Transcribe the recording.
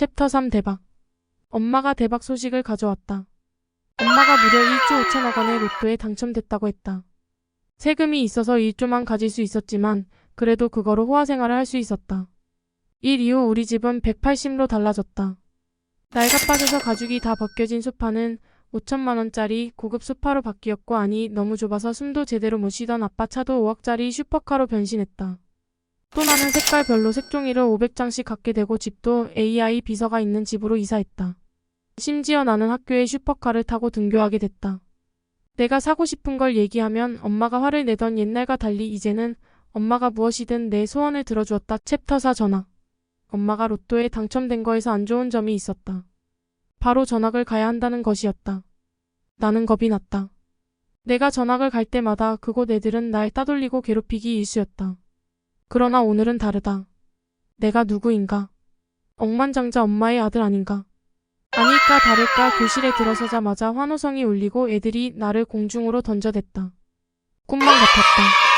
챕터 3 대박. 엄마가 대박 소식을 가져왔다. 엄마가 무려 1조 5천억 원의 로또에 당첨됐다고 했다. 세금이 있어서 1조만 가질 수 있었지만 그래도 그거로 호화 생활을 할 수 있었다. 일 이후 우리 집은 180로 달라졌다. 낡아빠져서 가죽이 다 벗겨진 소파는 5천만 원짜리 고급 소파로 바뀌었고 아니 너무 좁아서 숨도 제대로 못 쉬던 아빠 차도 5억짜리 슈퍼카로 변신했다. 또 나는 색깔별로 색종이를 500장씩 갖게 되고 집도 AI 비서가 있는 집으로 이사했다. 심지어 나는 학교에 슈퍼카를 타고 등교하게 됐다. 내가 사고 싶은 걸 얘기하면 엄마가 화를 내던 옛날과 달리 이제는 엄마가 무엇이든 내 소원을 들어주었다. 챕터 4 전학. 엄마가 로또에 당첨된 거에서 안 좋은 점이 있었다. 바로 전학을 가야 한다는 것이었다. 나는 겁이 났다. 내가 전학을 갈 때마다 그곳 애들은 날 따돌리고 괴롭히기 일쑤였다. 그러나 오늘은 다르다. 내가 누구인가? 억만장자 엄마의 아들 아닌가? 아닐까 다를까 교실에 들어서자마자 환호성이 울리고 애들이 나를 공중으로 던져댔다. 꿈만 같았다.